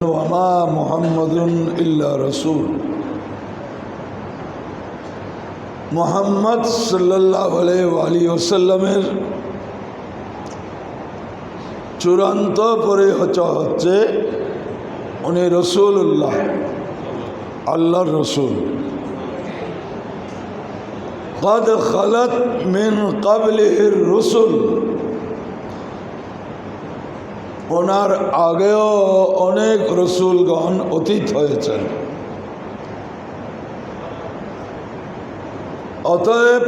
وما محمد إلا رسول মোহাম্মদ সাল্লাহ আলী ওসাল্লামের চূড়ান্ত পরিচয় হচ্ছে উনি রসুল্লাহ আল্লাহর রসুল قد خلت من قبله الرسل ওনার আগেও অনেক রসুলগণ অতীত হয়েছেন। অতএব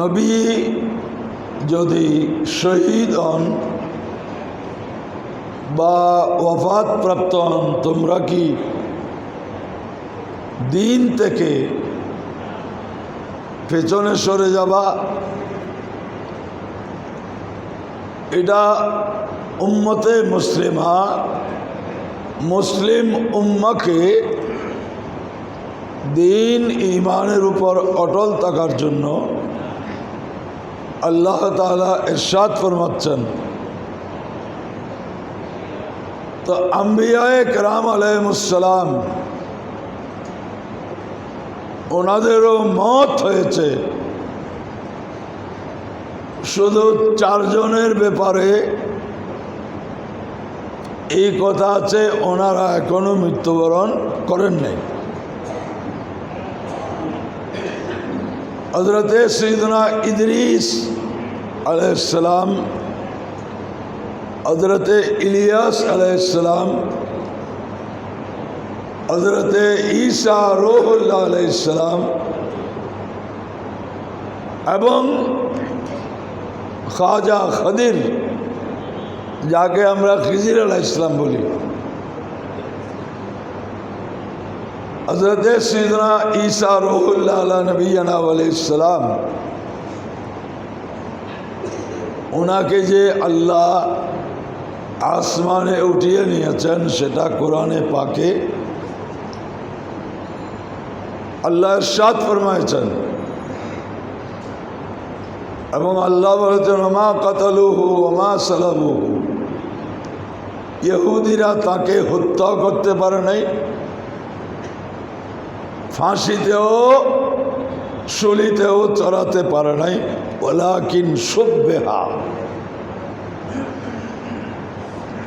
নবী যদি শহীদ হন বা ওফাত প্রাপ্ত হন, তোমরা কি দিন থেকে পেছনে সরে যাবা? এটা উম্মতে মুসলিমা, মুসলিম উম্মাকে দিন ইমানের উপর অটল থাকার জন্য আল্লাহ তালা এরশাদ ফরমাচ্ছেন। তো আম্বিয়ায় কেরাম আলহমুসালাম ওনাদেরও মত হয়েছে শুধু চারজনের ব্যাপারে এই কথা আছে, ওনারা এখনও মৃত্যুবরণ করেন নাই। হজরতে সৈদনা ইদরিস আলাইসালাম হজরতে ইলিয়াস আলাইসালাম হজরতে ঈসা রোহুল্লাহ আলাইসালাম এবং খাজা খদির যাকে আমরা খিজির আলাহ ইসলাম বলি হজরত সৈদনা ঈসা রহুল্লা আল্লাহ নবীনা আলাইসালাম ওনাকে যে আল্লাহ আসমানে উঠিয়ে নিয়েছেন সেটা কোরআনে পাকে আল্লাহ সাত ফরমাইছেন এবং আল্লাহ বলেছেন ওমা কাতালুহু ওমা সালাবুহু ইহুদিরা তাকে হত্যা করতে পারে নাই। ফাঁসিতেও, শুলিতেও চড়াতে পারে নাই। ওলা কিন সুবেহা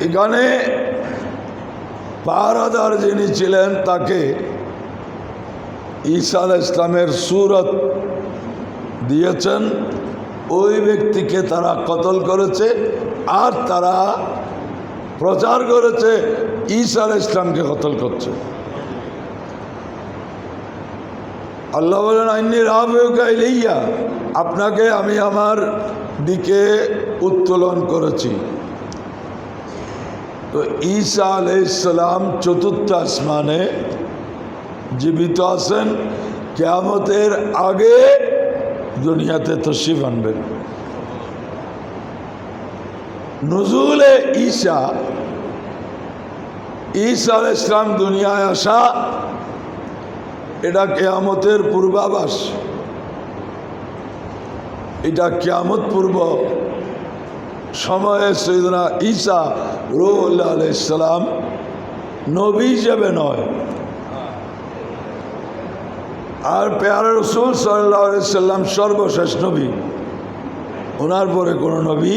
এখানে পাহারাদার যিনি ছিলেন, তাকে ঈসা ইসলামের সুরত দিয়েছেন। ওই ব্যক্তিকে তারা কতল করেছে আর তারা প্রচার করেছে আল ইসলামকে কতল করছে। আল্লাহ বলেন আইনি রাবেইয়া আপনাকে আমি আমার দিকে উত্তোলন করেছি। তো ঈসা আলাইসালাম চতুর্থ আসমানে জীবিত আছেন। কেয়ামতের আগে দুনিয়াতে তশিফ আনবেন। নজরুলে ঈশা আল ইসলাম দুনিয়ায় আসা, এটা কেয়ামতের পূর্বাভাস। এটা কেয়ামত পূর্ব সময়ে সৈদনা ঈসা রোল্লা আলাইসালাম নবী হিসেবে নয় আর পেয়ারা রসুল সাল্লাহ সাল্লাম সর্বশেষ নবী। ওনার পরে কোনো নবী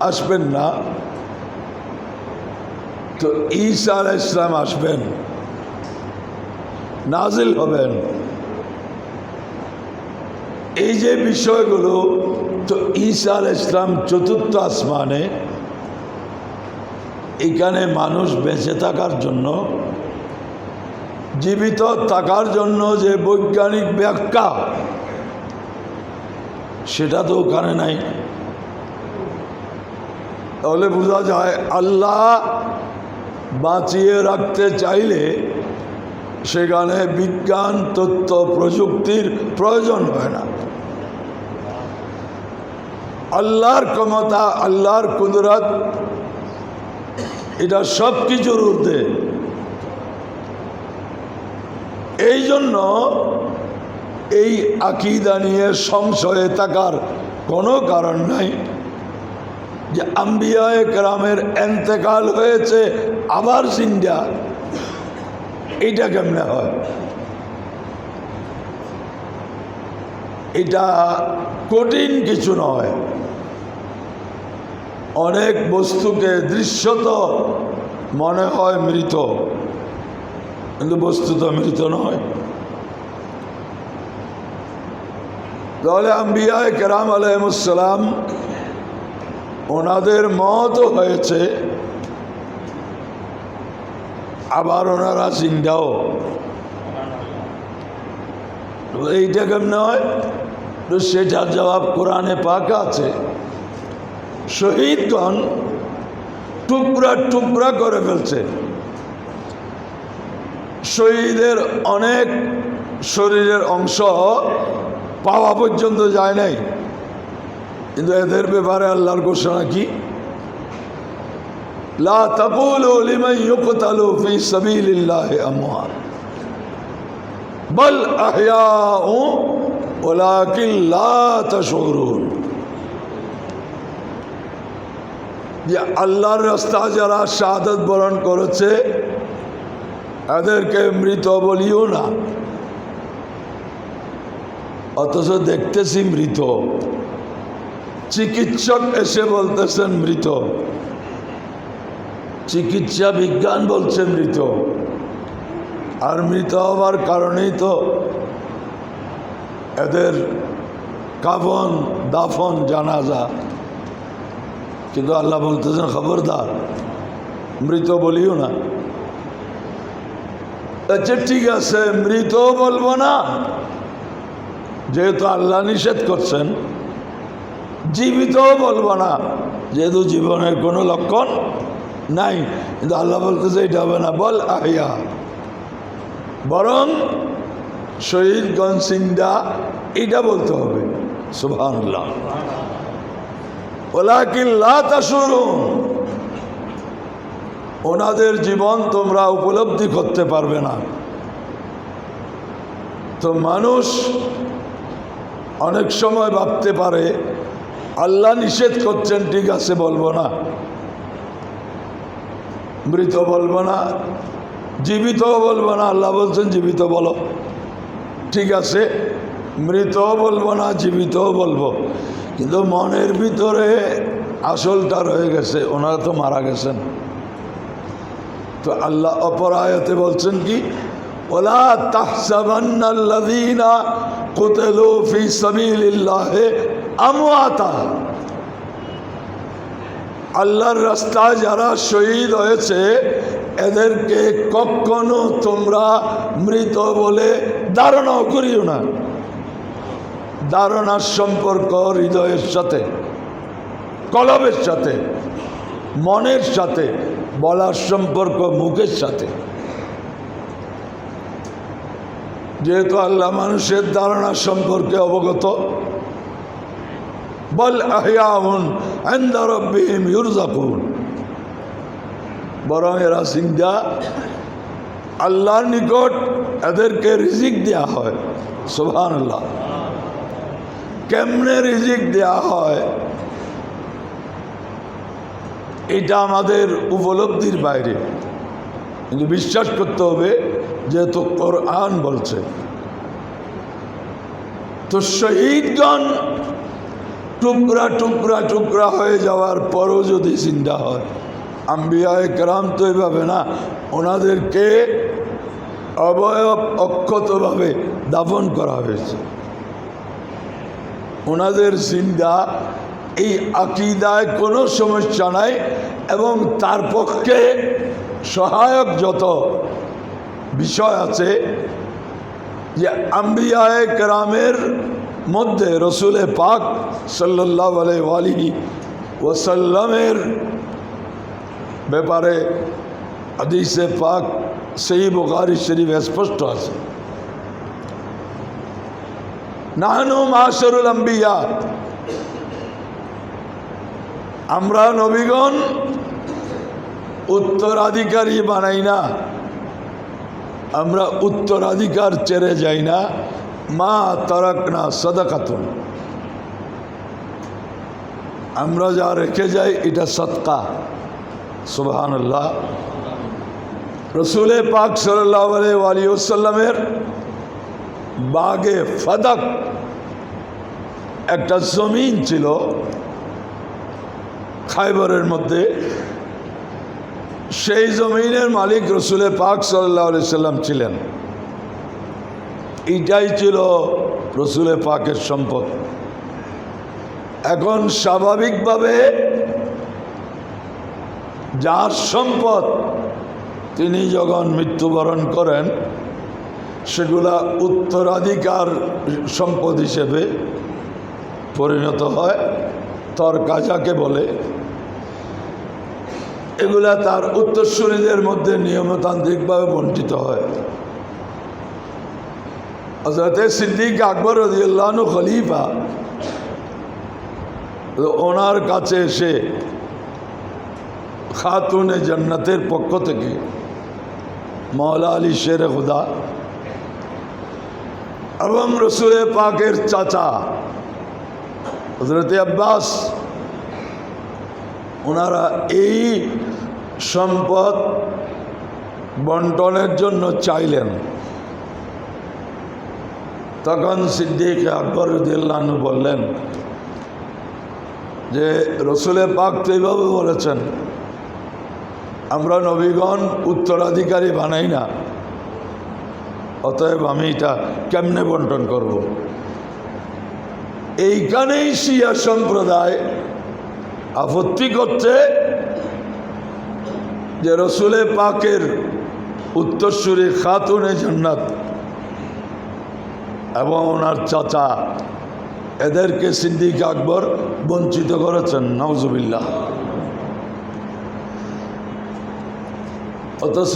আসবেন না। তো ঈসা আলাহ ইসলাম আসবেন। নাজিল হবেন। এই যে বিষয়গুলো, তো ঈসা আল ইসলাম চতুর্থ আসমানে, এখানে মানুষ বেঁচে থাকার জন্য জীবিত থাকার জন্য যে বৈজ্ঞানিক ব্যাখ্যা, সেটা তো ওখানে নাই। তাহলে বোঝা যায় আল্লাহ বাঁচিয়ে রাখতে চাইলে সেখানে বিজ্ঞান তথ্য প্রযুক্তির প্রয়োজন হয় না। আল্লাহর ক্ষমতা, আল্লাহর কুদরত, এটা সব কিছুর ঊর্ধ্বে। এই জন্য এই আকিদা নিয়ে সংশয়ে থাকার কোনো কারণ নাই। যে আম্বিয়ায় কেরামের এন্তেকাল হয়েছে, আবার জিন্দা। এটা কেমনে হয়? এটা কঠিন কিছু নয়। অনেক বস্তুকে দৃশ্যত মনে হয় মৃত। কিন্তু বস্তু তো মৃত নয়। তাহলে আম্বিয়ায় কেরাম আলহামসালাম ওনাদের মত হয়েছে, আবার ওনারা চিন্তাও এইটা কেমন হয়? তো সেটার জবাব কোরআনে পাক আছে। শহীদগণ টুকরা টুকরা করে ফেলছে। শহীদের অনেক শরীরের অংশ পাওয়া পর্যন্ত যায় নাই। কিন্তু এদের ব্যাপারে আল্লাহর ঘোষণা কি? বল যে আল্লাহর রাস্তা যারা শাহাদত বরণ করেছে এদেরকে মৃত বলিও না। অথচ দেখতেছি মৃত। চিকিৎসক এসে বলতেছেন মৃত। চিকিৎসা বিজ্ঞান বলছে মৃত। আর মৃত হওয়ার কারণেই তো এদের কাফন, দাফন, জানাজা। কিন্তু আল্লাহ বলতেছেন, খবরদার, মৃত বলিও না। আচ্ছা ঠিক আছে মৃত বলব না। যেহেতু আল্লাহ নিষেধ করছেন, জীবিতও বলব না। যেহেতু জীবনের কোনো লক্ষণ নাই, কিন্তু আল্লাহ বলতেছে এটা হবে না, বল আহিয়া। বরং শহীদগঞ্জ সিংদা এটা বলতে হবে। সুবহানাল্লাহ। ওলাকিন লা তাশুরুন। ওনাদের জীবন তোমরা উপলব্ধি করতে পারবে না। তো মানুষ অনেক সময় ভাবতে পারে, আল্লাহ নিষেধ করছেন, ঠিক আছে, বলব না। মৃত বলব না জীবিত বলব না, আল্লাহ বলছেন, জীবিত বলো। ঠিক আছে মৃত বলব না জীবিত বলব। কিন্তু মনের ভিতরে আসলটা রয়ে গেছে, ওনারা তো মারা গেছেন। তো আল্লাহ অপরায়তে বলছেন কি, ওলা তাহসাবান্নাল্লাযীনা কুতিলু ফি সাবিলিল্লাহি আমওয়াতা। আল্লাহর রাস্তায় যারা শহীদ হয়েছে, এদেরকে কখনো তোমরা মৃত বলে ধারণাও করিও না। ধারণার সম্পর্ক হৃদয়ের সাথে, কলবের সাথে, মনের সাথে বলার সম্পর্ক মুখের সাথে। যেহেতু আল্লাহ মানুষের ধারণা সম্পর্কে অবগত, বল বরং এরা সিংহা আল্লাহর নিকট এদেরকে রিজিক দেয়া হয় সোভান আল্লাহ কেমনে রিজিক দেয়া হয়? এটা আমাদের উপলব্ধির বাইরে। কিন্তু বিশ্বাস করতে হবে, যেহেতু কোরআন বলছে। তো শহীদগণ টুকরা টুকরা টুকরা হয়ে যাওয়ার পরও যদি চিন্তা হয়, আম্বিয়ায় কেরাম তো এভাবে না, ওনাদেরকে অবয়ব অক্ষতভাবে দাফন করা হয়েছে। ওনাদের চিন্তা এই আকিদায় কোনো সমস্যা নাই এবং তার পক্ষে সহায়ক যত বিষয় আছে যে আম্বিয়ায় কেরামের মধ্যে রসুলে পাক সাল্লাহ আলি ওসাল্লামের ব্যাপারে হাদিসে পাক সেই বোকারি শরীফ স্পষ্ট আছে। নাহানু মাসরুল আম্বিয়া আমরা নবীগণ উত্তরাধিকারী বানাই না। আমরা উত্তরাধিকার চেড়ে যাই না। মা তারাক না সদাকাতুন। আমরা যা রেখে যাই, এটা সৎকা। সুবাহান আল্লাহ রসুল পাক সাল্লাহ ওসাল্লামের বাগে ফদক একটা জমিন ছিল। খাইবরের মধ্যে সেই জমিনের মালিক রসুলে পাক সাল্লাহ সাল্লাম ছিলেন। এইটাই ছিল রসুলে পাকের সম্পদ। এখন স্বাভাবিকভাবে যার সম্পদ তিনি যখন মৃত্যুবরণ করেন, সেগুলা উত্তরাধিকার সম্পদ হিসেবে পরিণত হয়। তরকা যাকে বলে এগুলা তার উত্তরসূরিদের মধ্যে নিয়মতান্ত্রিকভাবে বঞ্চিত হয়। হজরতে সিদ্দিক আকবর রদিউল্লাহনু খলিফা, ওনার কাছে এসে খাতুনে জান্নাতের পক্ষ থেকে মৌলা আলী শের খুদা এবং রসুলে পাকের চাচা হজরত আব্বাস, ওনারা এই সম্পদ বন্টনের জন্য চাইলেন তখন সিদ্দিক আকবর দিল্লানু বললেন, যে রসুলে পাক তো এইভাবে বলেছেন, আমরা নবীগণ উত্তরাধিকারী বানাই না, অতএব আমি এটা কেমনে বন্টন করব। এইখানেই শিয়া সম্প্রদায় আপত্তি করছে যে রসুলে পাকের উত্তরসূরি খাতুনে জান্নাত এবং ওনার চাচা এদেরকে সিদ্দিক আকবর বঞ্চিত করেছেন নওজুবিল্লাহ অথচ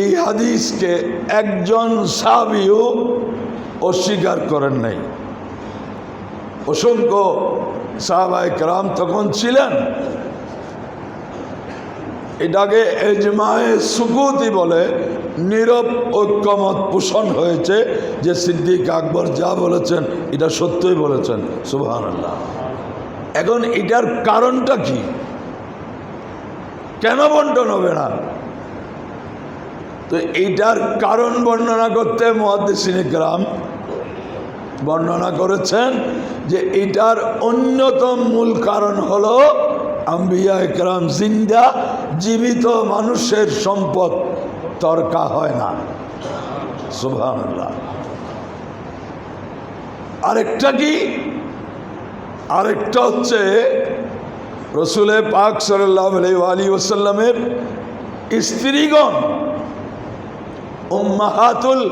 এই হাদিসকে একজন সাবিও অস্বীকার করেন নাই। অসংখ্য সাহাবাই কারাম তখন ছিলেন এটাকে এজমায়ে সুকুতি বলে, নীরব ঐক্যমত পোষণ হয়েছে যে সিদ্দিক আকবর যা বলেছেন, এটা সত্যই বলেছেন। আল্লাহ এখন এটার কারণটা কি? কেন বন্টন হবে না? তো এইটার কারণ বর্ণনা করতে মহাদিসিন গ্রাম বর্ণনা করেছেন যে এটার অন্যতম মূল কারণ হলো আম্বিয়া একরাম জিন্দা, জীবিত মানুষের সম্পদ তর্কা হয় না। সুভান আরেকটা কি? আরেকটা হচ্ছে রসুলে পাক সাল্লাহ আলী ওসাল্লামের স্ত্রীগণ, উম্মাহাতুল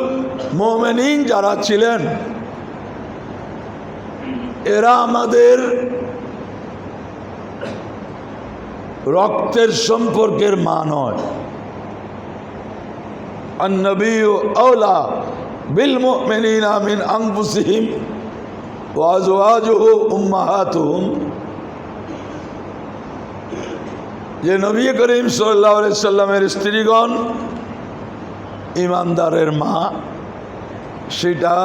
মোমেনিন যারা ছিলেন, এরা আমাদের রক্তের সম্পর্কের মা নয় النبي أولى بالمؤمنين من أنفسهم وأزواجه أمهاتهم যে নবী করিম সাল্লাহ সাল্লামের স্ত্রীগণ ইমানদারের মা সেটা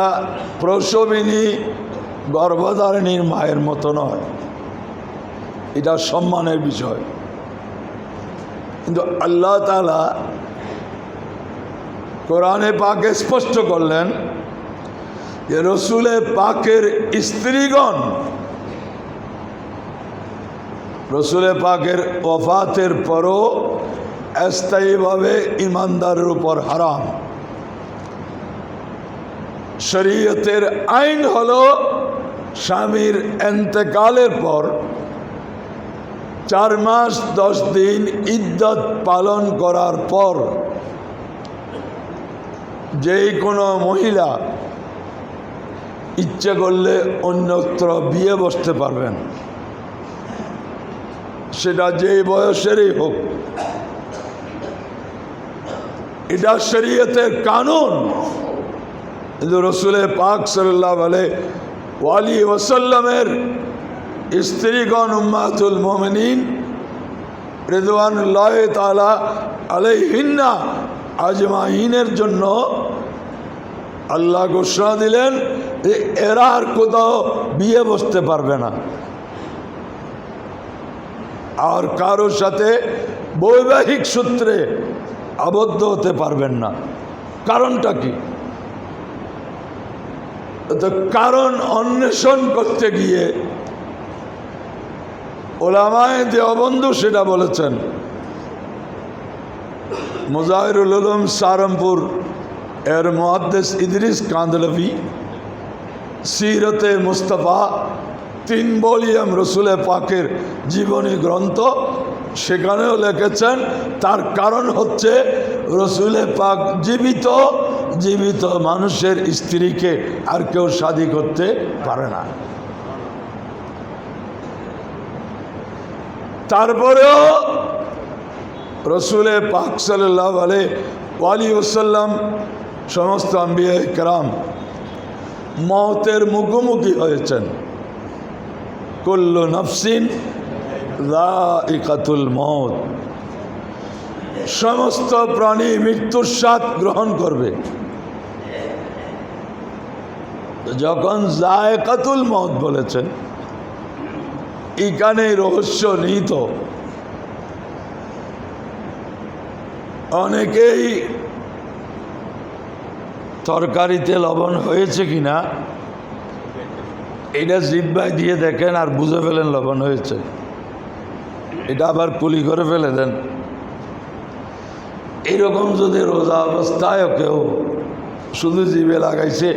প্রসবিনী গর্ভধারিণীর মায়ের মতো নয় এটা সম্মানের বিষয় কিন্তু আল্লাহ তালা কোরআনে পাকে স্পষ্ট করলেন যে রসুলে পাকের স্ত্রীগণ, রসুলে পাকের ওফাতের পরও স্থায়ীভাবে ইমানদারের উপর হারাম। শরীয়তের আইন হল স্বামীর এন্তেকালের পর চার মাস, দশ দিন ইদ্যত পালন করার পর যেই কোনো মহিলা ইচ্ছে করলে অন্যত্র বিয়ে বসতে পারবেন। সেটা যেই বয়সেরই হোক। এটা শরীয়তের কানুন। কিন্তু রসুলে পাক সাল্লাহ আলে ওয়ালি ওসাল্লামের স্ত্রীগণ উম্মাতুল মোমিনিন রেদওয়ানুল্লাহ তালা আলাইহিন্না আজমাইনের জন্য আল্লাহ ঘোষণা দিলেন যে এরা আর কোথাও বিয়ে বসতে পারবে না। আর কারোর সাথে বৈবাহিক সূত্রে আবদ্ধ হতে পারবেন না। কারণটা কি? কারণ অন্বেষণ করতে গিয়ে ওলামায় দেওবন্ধু সেটা বলেছেন। মুজাহিরুল উলুম সারমপুর এর মহাদ্দেশ ইদরিস কান্দলভি, সিরতে মুস্তফা, তিন বলিয়াম রসুলে পাকের জীবনী গ্রন্থ সেখানেও লিখেছেন, তার কারণ হচ্ছে রসুলে পাক জীবিত জীবিত মানুষের স্ত্রীকে আর কেউ শাদি করতে পারে না। তারপরেও রসুলে পাক সাল্লাহ আলে ওয়ালি ওসাল্লাম সমস্ত আম্বিয়া কেরাম মতের মুখোমুখি হয়েছেন। কুল্লু নফসিন ইকাতুল মত সমস্ত প্রাণী মৃত্যুর স্বাদ গ্রহণ করবে। যখন জায়কাতুল মত বলেছেন এখানে রহস্য নিহিত। অনেকেই তরকারিতে লবণ হয়েছে কিনা, এটা জিব্বায় দিয়ে দেখেন আর বুঝে ফেলেন লবণ হয়েছে। এটা আবার কুলি করে ফেলে দেন। এরকম যদি রোজা অবস্থায় কেউ শুধু জিভে লাগাইছে,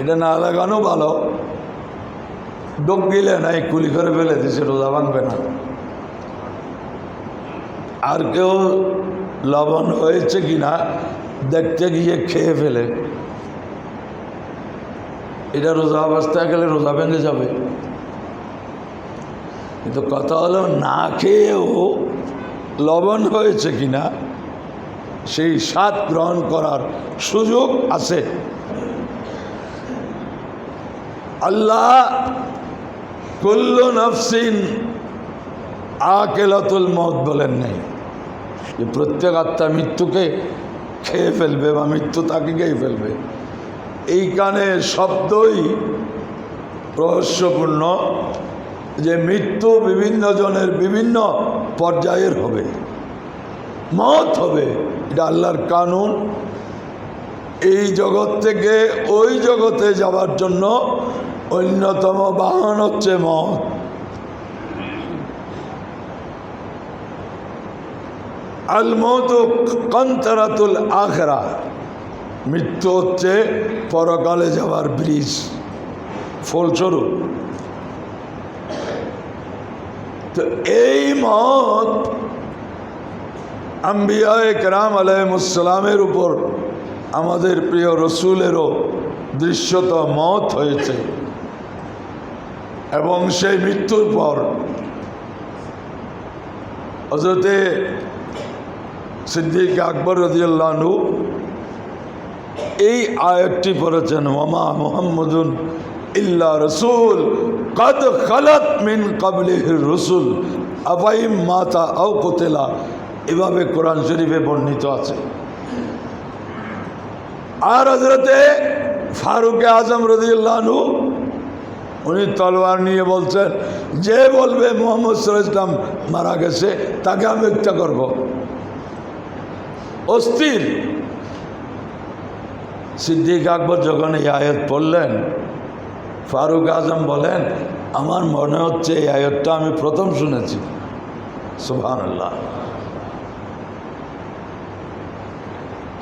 এটা না লাগানো ভালো। ডোক গিলে নাই, কুলি করে ফেলে দিছে, রোজা ভাঙবে না। আর কেউ লবণ হয়েছে কিনা, দেখতে গিয়ে খেয়ে ফেলে। এটা রোজা অবস্থায় গেলে রোজা ভেঙে যাবে। কিন্তু কথা হলো, না খেয়েও লবণ হয়েছে কিনা, সেই স্বাদ গ্রহণ করার সুযোগ আছে। আল্লাহ কুল্লু নফসিন আকেলাতুল মত বলেন নাই। যে প্রত্যেক আত্মা মৃত্যুকে খেয়ে ফেলবে বা মৃত্যু তাকে খেয়ে ফেলবে। এইখানে শব্দই রহস্যপূর্ণ যে মৃত্যু বিভিন্ন জনের বিভিন্ন পর্যায়ের হবে। মত হবে, এটা আল্লাহর কানুন। এই জগৎ থেকে ওই জগতে যাওয়ার জন্য অন্যতম বাহন হচ্ছে মত আল মত কন্তরাতুল আখরা। মৃত্যু হচ্ছে পরকালে যাওয়ার ব্রিজ। ফলস্বরূপ। তো এই মত আম্বিয়া একরাম আলহমুসালামের উপর আমাদের প্রিয় রসুলেরও দৃশ্যত মত হয়েছে। এবং সেই মৃত্যুর পর হজরতে সিদ্দিক আকবর রদিয়াল্লাহু এই আয়াতটি পড়েছেন ওমা মোহাম্মদুন ইল্লা রসুল, কদ খালাত মিন কাবলিহির রসুল। আবাইম মাতা আও কোতেলা, এভাবে কোরআন শরীফে বর্ণিত আছে। আর হজরতে ফারুক আজম রদিউল্লাহনু উনি তলোয়ার নিয়ে বলছেন, যে বলবে মোহাম্মদ সাল্লাহ ইসলাম মারা গেছে, তাকে আমি হত্যা করব। অস্থির। সিদ্দিক আকবর যখন এই আয়াত পড়লেন, ফারুক আজম বলেন, আমার মনে হচ্ছে এই আয়াতটা আমি প্রথম শুনেছি। সুহান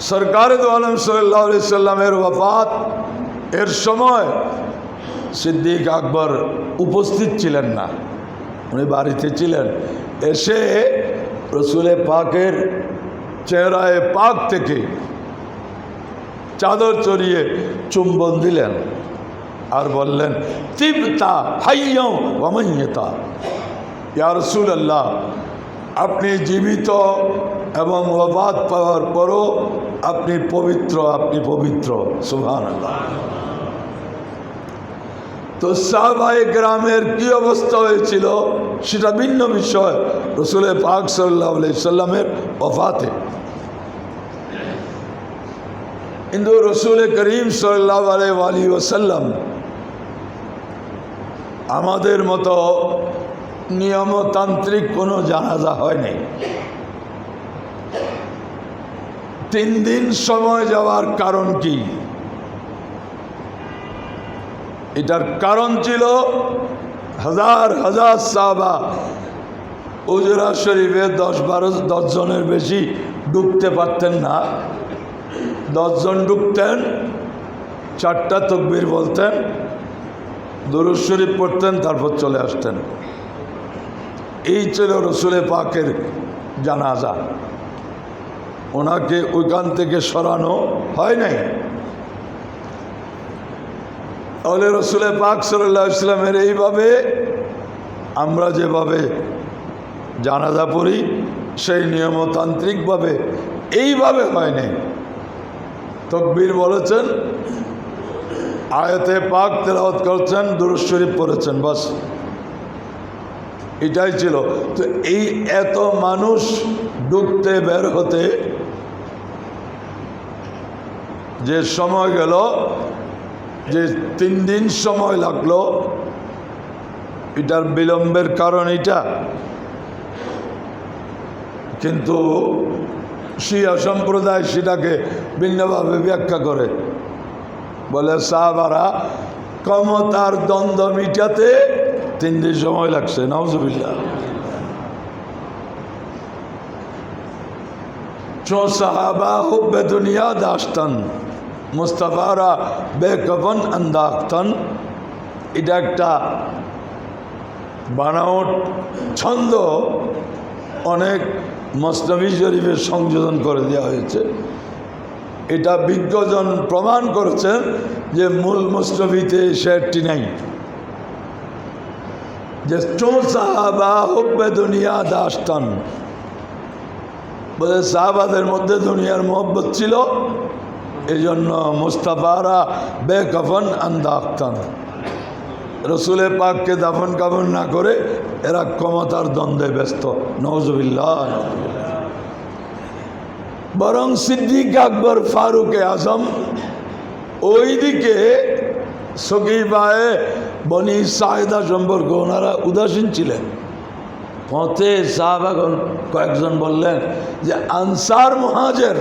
সরকার আলম সাল্লাহ সাল্লামের ওয়াফাত। এর সময় সিদ্দিক আকবর উপস্থিত ছিলেন না। উনি বাড়িতে ছিলেন। এসে রসুলে পাকের চেহারায় পাক থেকে চাদর চড়িয়ে চুম্বন দিলেন আর বললেন, তিবতা হাইয়ম ওয়ামাইয়তা ইয়া রসুল আল্লাহ আপনি জীবিত এবং ওবাদ পাওয়ার পরও আপনি পবিত্র আপনি পবিত্র। সুহান তো সাহবাই গ্রামের কি অবস্থা হয়েছিল সেটা ভিন্ন বিষয়। রসুলের পাক সাল্লাহ সাল্লামের অফাতে কিন্তু রসুল করিম সাল্লাহ আলী ওসাল্লাম আমাদের মতো নিয়মতান্ত্রিক কোনো জানাজা হয়নি তিন দিন সময় যাওয়ার কারণ কি? এটার কারণ ছিল হাজার হাজার সাহাবা উজরা শরীফে দশ বারো, দশ জনের বেশি ডুবতে পারতেন না। দশজন ডুবতেন, চারটা তকবির বলতেন, দরুদ শরীফ পড়তেন, তারপর চলে আসতেন। এই ছিল রসুলে পাকের জানাজা। ওনাকে ওইখান থেকে সরানো হয় নাই। তাহলে রসুলে পাক সাল্লাহ ইসলামের এইভাবে আমরা যেভাবে জানাজা পড়ি, সেই নিয়মতান্ত্রিকভাবে এইভাবে হয় নাই। তকবীর বলেছেন, আয়তে পাক তেলাওয়াত করছেন, দুরুদ শরীফ পড়েছেন, বাস। এটাই ছিল। তো এই এত মানুষ ডুবতে বের হতে যে সময় গেল, যে তিন দিন সময় লাগল, এটার বিলম্বের কারণ এটা। কিন্তু শিয়া সম্প্রদায় সেটাকে ভিন্নভাবে ব্যাখ্যা করে। বলে, সাহাবারা ক্ষমতার দ্বন্দ্ব মিটাতে তিন দিন সময় লাগছে নওজবিল্লা চো সাহাবা হুব্বে দুনিয়া দাস্তান মুস্তাফারা বেকফন আন্দাক্তন। এটা একটা বানাওট ছন্দ অনেক মস্তবি শরীফের সংযোজন করে দেওয়া হয়েছে। এটা বিজ্ঞজন প্রমাণ করেছেন যে মূল মুস্তফিতে শেরটি নাই। যে চো সাহাবা হুব্বে দুনিয়া দাস্তান। বলে সাহাবাদের মধ্যে দুনিয়ার মোহব্বত ছিল। এই জন্য মুস্তাফারা বেকফন আন্দাক্তান। রসুলের পাককে দাফন কাফন না করে এরা ক্ষমতার দ্বন্দ্বে ব্যস্ত। নজবিল্লাহ বরং সিদ্দিক আকবর ফারুক আজম, ওইদিকে সকিবায় বনি সাহেদা সম্পর্কে ওনারা উদাসীন ছিলেন। পথে সাহাবাগন কয়েকজন বললেন যে আনসার মহাজের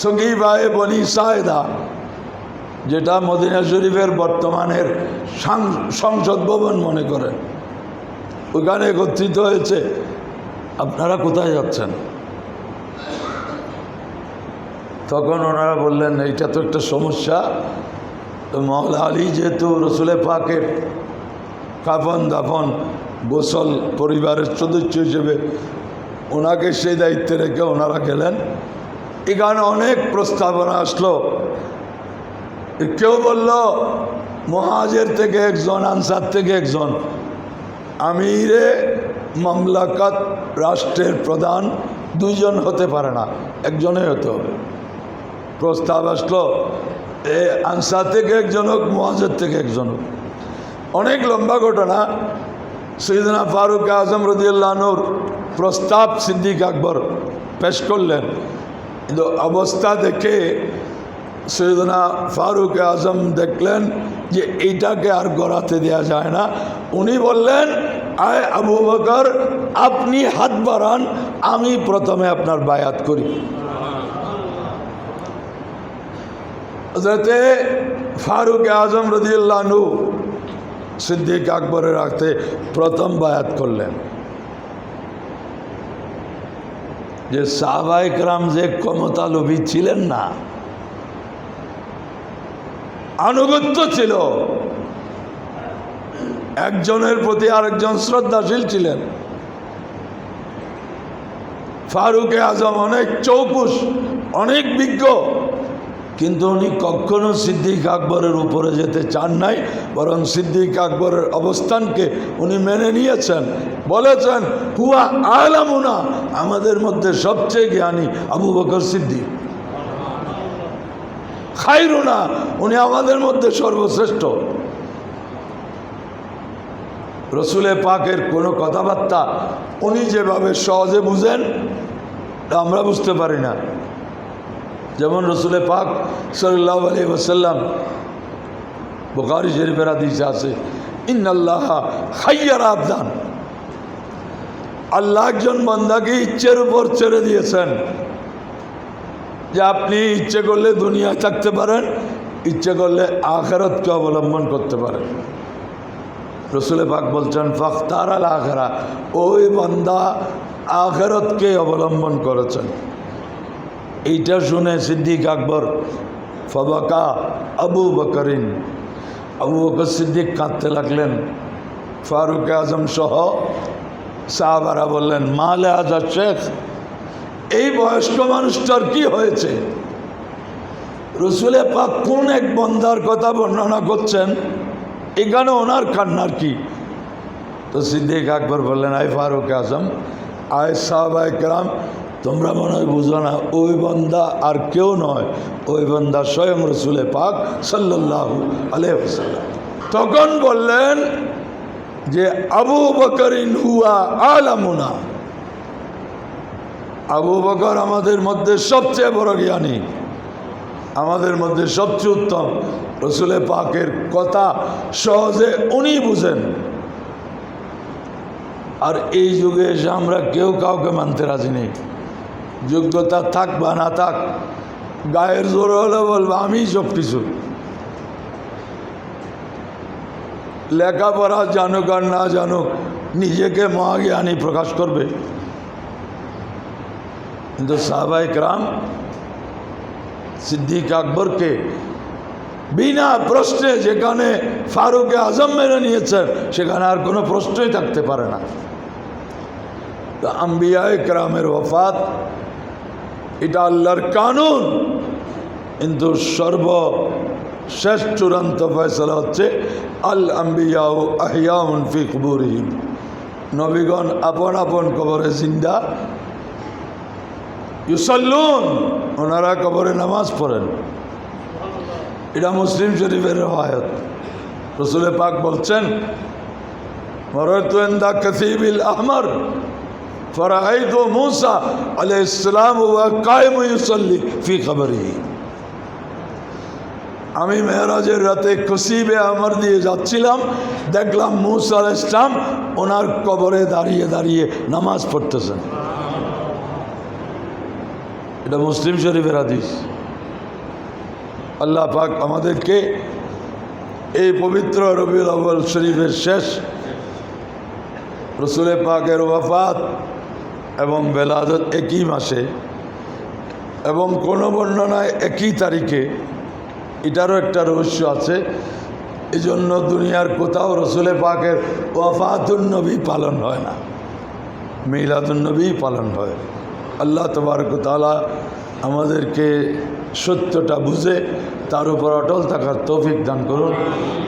সঙ্গীবায়ে বনি সাহেদা, যেটা মদিনা শরীফের বর্তমানের সংসদ ভবন মনে করেন, ওখানে একত্রিত হয়েছে। আপনারা কোথায় যাচ্ছেন? তখন ওনারা বললেন, এইটা তো একটা সমস্যা। মহলা আলী যেহেতু রসুলে পাকের কাফন, দাফন, গোসল পরিবারের সদস্য হিসেবে ওনাকে সেই দায়িত্বে রেখে ওনারা গেলেন। এখানে অনেক প্রস্তাবনা আসলো। কেউ বলল, মহাজের থেকে একজন, আনসার থেকে একজন। আমিরে মামলাকাত রাষ্ট্রের প্রধান, দুইজন হতে পারে না একজনে হতে হবে। প্রস্তাব আসলো, এ আনসার থেকে একজন হোক, মহাজের থেকে একজন হোক। অনেক লম্বা ঘটনা। সৈয়দনা ফারুক আজম রদিউল্লাহনুর প্রস্তাব সিদ্দিক আকবর পেশ করলেন। কিন্তু অবস্থা দেখে সৈয়দনা ফারুক আজম দেখলেন যে এইটাকে আর গড়াতে দেওয়া যায় না উনি বললেন আয় আবু বকর আপনি হাত বাড়ান আমি প্রথমে আপনার বায়াত করি হজরতে ফারুক আজম রদিউল্লাহনু সিদ্দিক আকবরের রাখতে প্রথম বায়াত করলেন যে সাহবাইকরাম যে ক্ষমতালোভী ছিলেন না, আনুগত্য ছিল। একজনের প্রতি আরেকজন শ্রদ্ধাশীল ছিলেন। ফারুকে আজম অনেক চৌকুশ, অনেক বিজ্ঞ। কিন্তু উনি কখনো সিদ্দিক আকবরের উপরে যেতে চান নাই, বরং সিদ্দিক আকবরের অবস্থানকে উনি মেনে নিয়েছেন। বলেছেন, হুয়া আলামুনা আমাদের মধ্যে সবচেয়ে জ্ঞানী আবু বকর সিদ্দিক। খাইরুনা, উনি আমাদের মধ্যে সর্বশ্রেষ্ঠ। রসুলে পাকের কোনো কথাবার্তা উনি যেভাবে সহজে বুঝেন আমরা বুঝতে পারি না। যেমন রসুলে পাক সাল্লাহ আলী ওসাল্লাম বোকারি শরীফের আদিসে আছে, ইন্নাল্লাহ হাইয়ার আবদান। আল্লাহ একজন বন্দাকে ইচ্ছের উপর ছেড়ে দিয়েছেন যে আপনি ইচ্ছে করলে দুনিয়া থাকতে পারেন, ইচ্ছে করলে আখেরতকে অবলম্বন করতে পারেন। রসুলে পাক বলছেন ফখতার আল আখেরা, ওই বন্দা আখেরতকে অবলম্বন করেছেন। এইটা শুনে সিদ্দিক আকবর, ফবাকা আবু বকরিন। আবু বকর সিদ্দিক কাঁদতে লাগলেন। ফারুক আজম সহ সাহাবারা বললেন, মালে আজাদ শেখ, এই বয়স্ক মানুষটার কি হয়েছে? রসুলে পাক কোন এক বন্দার কথা বর্ণনা করছেন? এখানে ওনার কান্নার কি? তো সিদ্দিক আকবর বললেন আই ফারুক আজম, আয় সাহাবাই কেরাম তোমরা মনে হয় বুঝো না, ওই বন্দা আর কেউ নয়। ওই বন্দা স্বয়ং রসুলে পাক সাল্লাল্লাহু আলাইহি ওয়াসাল্লাম। তখন বললেন যে, আবু বকরিন হুয়া আলামুনা। আবু বকর আমাদের মধ্যে সবচেয়ে বড় জ্ঞানী, আমাদের মধ্যে সবচেয়ে উত্তম। রসুলে পাকের কথা সহজে উনি বুঝেন। আর এই যুগে এসে আমরা কেউ কাউকে মানতে রাজি নেই। যোগ্যতা থাক বা না থাক, গায়ের জোর হলে বলব আমি সব কিছু। লেখাপড়া জানুক আর না জানুক, নিজেকে মহাজ্ঞানী প্রকাশ করবে। কিন্তু সাহবাইক রাম সিদ্দিক আকবরকে বিনা প্রশ্নে যেখানে ফারুকে আজম মেনে নিয়েছেন, সেখানে আর কোনো প্রশ্নই থাকতে পারে না। আম্বিয়া একরামের ওফাত এটা আল্লাহর কানুন। কিন্তু সর্ব শেষ চূড়ান্ত ফয়সলা হচ্ছে, আল আম্বিয়া ও আহিয়াউন ফি কবুরহিম। নবীগণ আপন আপন কবরে জিন্দা। ইউসল্লুন, ওনারা কবরে নামাজ পড়েন। এটা মুসলিম শরীফের রহায়ত রসুল পাক বলছেন মরতুন্দা কসিবিল আহমর। ফরাইদ মুসা আলাই ইসলাম কায়েম ইউসল্লি ফি খবরি আমি মেহরাজের রাতে কসিবে আমার দিয়ে যাচ্ছিলাম, দেখলাম মুসা ইসলাম ওনার কবরে দাঁড়িয়ে দাঁড়িয়ে নামাজ পড়তেছেন। এটা মুসলিম শরীফের হাদিস। আল্লাহ পাক আমাদেরকে এই পবিত্র রবিউল শরীফের শেষ রসুলে পাকের ওয়াফাত এবং বেলাদত একই মাসে এবং কোনো বর্ণনায় একই তারিখে, এটারও একটা রহস্য আছে। এই জন্য দুনিয়ার কোথাও রসুলে পাকের ওয়াফাতুন্নবী পালন হয় না মিলাদুন্নবী পালন হয়। আল্লাহ তবারক তালা আমাদেরকে সত্যটা বুঝে তার উপর অটল থাকার তৌফিক দান করুন।